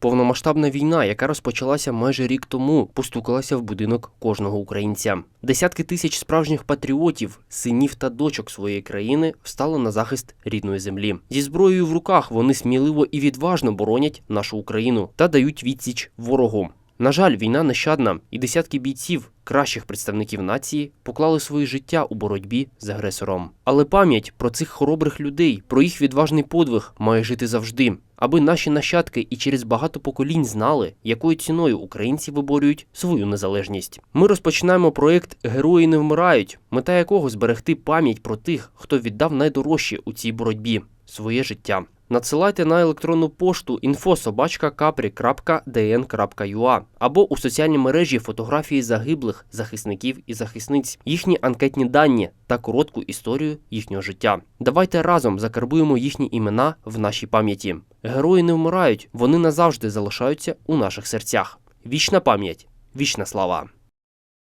Повномасштабна війна, яка розпочалася майже рік тому, постукалася в будинок кожного українця. Десятки тисяч справжніх патріотів, синів та дочок своєї країни встали на захист рідної землі. Зі зброєю в руках вони сміливо і відважно боронять нашу Україну та дають відсіч ворогу. На жаль, війна нещадна, і десятки бійців, кращих представників нації, поклали свої життя у боротьбі з агресором. Але пам'ять про цих хоробрих людей, про їх відважний подвиг має жити завжди, аби наші нащадки і через багато поколінь знали, якою ціною українці виборюють свою незалежність. Ми розпочинаємо проект Герої не вмирають, мета якого зберегти пам'ять про тих, хто віддав найдорожче у цій боротьбі своє життя. Надсилайте на електронну пошту info.capri.dn.ua або у соціальній мережі фотографії загиблих захисників і захисниць, їхні анкетні дані та коротку історію їхнього життя. Давайте разом закарбуємо їхні імена в нашій пам'яті. Герої не вмирають, вони назавжди залишаються у наших серцях. Вічна пам'ять, вічна слава.